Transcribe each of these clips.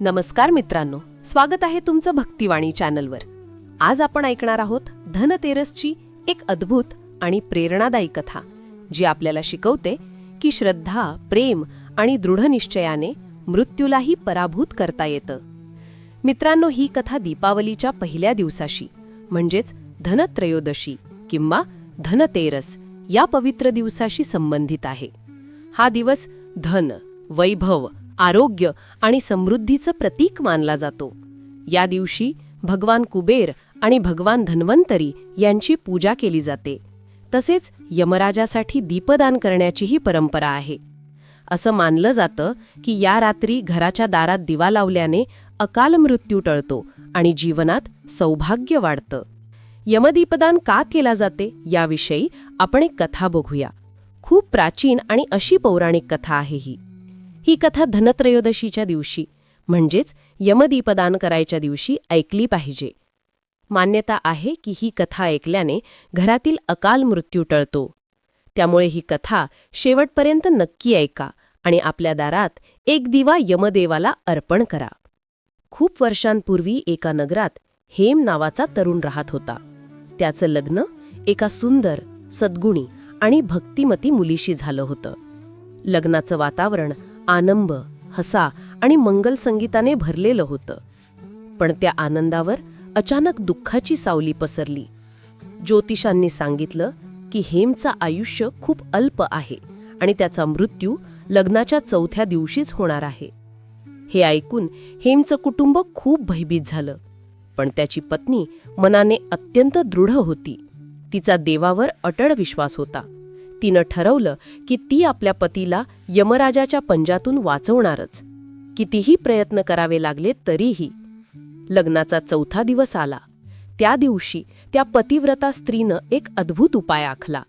नमस्कार मित्रांनो स्वागत आहे तुमचं भक्तिवाणी चॅनलवर. आज आपण ऐकणार आहोत धनतेरसची एक अद्भुत आणि प्रेरणादायी कथा जी आपल्याला शिकवते की श्रद्धा प्रेम आणि दृढनिश्चयाने मृत्यूलाही पराभूत करता येतं. मित्रांनो ही कथा दीपावलीच्या पहिल्या दिवसाशी म्हणजेच धनत्रयोदशी किंवा धनतेरस या पवित्र दिवसाशी संबंधित आहे. हा दिवस धन वैभव आरोग्य आणि समृद्धीचं प्रतीक मानला जातो. या दिवशी भगवान कुबेर आणि भगवान धन्वंतरी यांची पूजा केली जाते. तसेच यमराजासाठी दीपदान करण्याचीही परंपरा आहे. असं मानलं जातं की या रात्री घराच्या दारात दिवा लावल्याने अकाल मृत्यू टळतो आणि जीवनात सौभाग्य वाढतं. यमदीपदान का केला जाते याविषयी आपण एक कथा बघूया. खूप प्राचीन आणि अशी पौराणिक कथा आहे ही. ही कथा धनत्रयोदशीच्या दिवशी म्हणजेच यमदीपदान करायच्या दिवशी ऐकली पाहिजे. मान्यता आहे की ही कथा ऐकल्याने घरातील अकाल मृत्यू टळतो. त्यामुळे ही कथा शेवटपर्यंत नक्की ऐका आणि आपल्या दारात एक दिवा यमदेवाला अर्पण करा. खूप वर्षांपूर्वी एका नगरात हेम नावाचा तरुण राहत होता. त्याचं लग्न एका सुंदर सद्गुणी आणि भक्तिमती मुलीशी झालं होतं. लग्नाचं वातावरण आनंद हसा आणि मंगल संगीताने भरलेलं होतं. पण त्या आनंदावर अचानक दुःखाची सावली पसरली. ज्योतिषांनी सांगितलं की हेमचं आयुष्य खूप अल्प आहे आणि त्याचा मृत्यू लग्नाच्या चौथ्या दिवशीच होणार आहे. हे ऐकून हेमचं कुटुंब खूप भयभीत झालं. पण त्याची पत्नी मनाने अत्यंत दृढ होती. तिचा देवावर अटळ विश्वास होता. तिनं ठरवलं की ती आपल्या पतीला यमराजाच्या पंजातून वाचवणारच. कितीही प्रयत्न करावे लागले तरीही. लग्नाचा चौथा दिवस आला. त्या दिवशी त्या पतिव्रता स्त्रीनं एक अद्भुत उपाय आखला.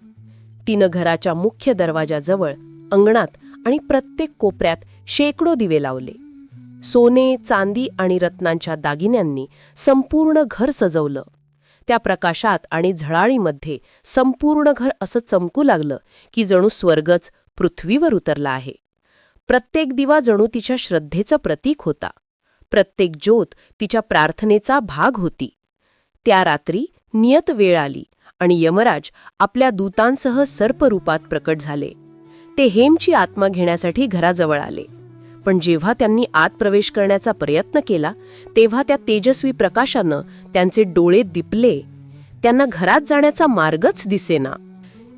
तिनं घराच्या मुख्य दरवाजाजवळ अंगणात आणि प्रत्येक कोपऱ्यात शेकडो दिवे लावले. सोने चांदी आणि रत्नांच्या दागिन्यांनी संपूर्ण घर सजवलं. त्या प्रकाशात आणि झळाळीमध्ये संपूर्ण घर असं चमकू लागलं की जणू स्वर्गच पृथ्वीवर उतरला आहे. प्रत्येक दिवा जणू तिच्या श्रद्धेचं प्रतीक होता. प्रत्येक ज्योत तिच्या प्रार्थनेचा भाग होती. त्या रात्री नियत वेळ आली आणि यमराज आपल्या दूतांसह सर्परूपात प्रकट झाले. ते हेमची आत्मा घेण्यासाठी घराजवळ आले. पण जेव्हा त्यांनी आत प्रवेश करण्याचा प्रयत्न केला तेव्हा त्या तेजस्वी प्रकाशानं त्यांचे डोळे दिपले. त्यांना घरात जाण्याचा मार्गच दिसेना.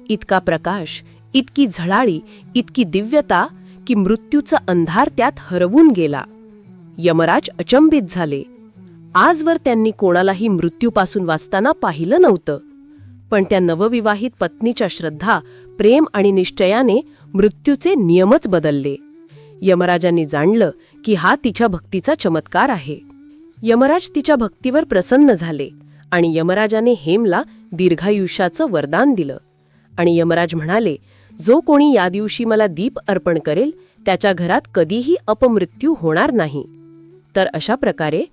इतका प्रकाश इतकी झळाळी इतकी दिव्यता की मृत्यूचा अंधार त्यात हरवून गेला. यमराज अचंबित झाले. आजवर त्यांनी कोणालाही मृत्यूपासून वाचताना पाहिलं नव्हतं. पण त्या नवविवाहित पत्नीच्या श्रद्धा प्रेम आणि निश्चयाने मृत्यूचे नियमच बदलले. यमराजांनी जाणलं की हा तिच्या भक्तीचा चमत्कार आहे. यमराज तिच्या भक्तीवर प्रसन्न झाले आणि यमराजाने हेमला दीर्घायुष्याचं वरदान दिलं. आणि यमराज म्हणाले जो कोणी या दिवशी मला दीप अर्पण करेल त्याच्या घरात कधीही अपमृत्यू होणार नाही. तर अशा प्रकारे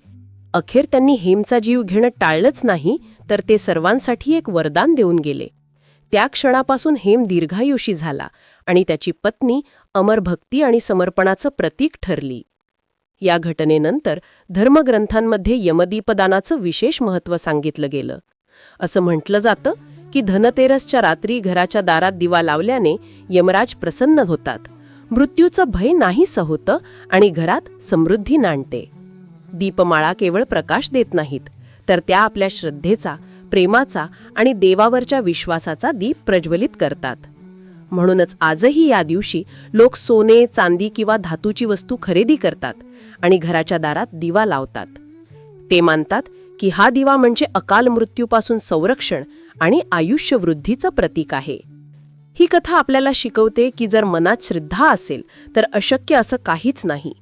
अखेर त्यांनी हेमचा जीव घेणं टाळलंच नाही तर ते सर्वांसाठी एक वरदान देऊन गेले. त्या क्षणापासून हेम दीर्घायुषी झाला आणि त्याची पत्नी अमर भक्ती आणि समर्पणाचं प्रतीक ठरली. या घटनेनंतर धर्मग्रंथांमध्ये यमदीपदानाचं विशेष महत्त्व सांगितलं गेलं. असं म्हटलं जातं की धनतेरसच्या रात्री घराच्या दारात दिवा लावल्याने यमराज प्रसन्न होतात. मृत्यूचं भय नाहीसं होतं आणि घरात समृद्धी नांडते दीपमाळा केवळ प्रकाश देत नाहीत तर त्या आपल्या श्रद्धेचा प्रेमाचा आणि देवावरच्या विश्वासाचा दीप प्रज्वलित करतात. म्हणूनच आजही या दिवशी लोक सोने चांदी किंवा धातूची वस्तू खरेदी करतात आणि घराच्या दारात दिवा लावतात. ते मानतात की हा दिवा म्हणजे अकाल मृत्यूपासून संरक्षण आणि आयुष्यवृद्धीचं प्रतीक आहे. ही कथा आपल्याला शिकवते की जर मनात श्रद्धा असेल तर अशक्य असं काहीच नाही.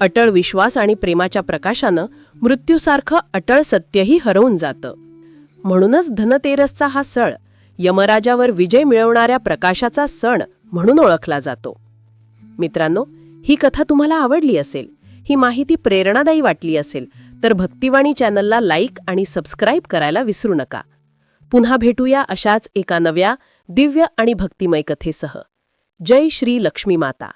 अटळ विश्वास आणि प्रेमाच्या प्रकाशानं मृत्यूसारखं अटळ सत्यही हरवून जातं. म्हणूनच धनतेरसचा हा सळ यमराजावर विजय मिळवणाऱ्या प्रकाशाचा सण म्हणून ओळखला जातो. मित्रांनो ही कथा तुम्हाला आवडली असेल ही माहिती प्रेरणादायी वाटली असेल तर भक्तिवाणी चॅनलला लाईक आणि सबस्क्राईब करायला विसरू नका. पुन्हा भेटूया अशाच एका नव्या दिव्य आणि भक्तिमय कथेसह. जय श्री लक्ष्मी माता.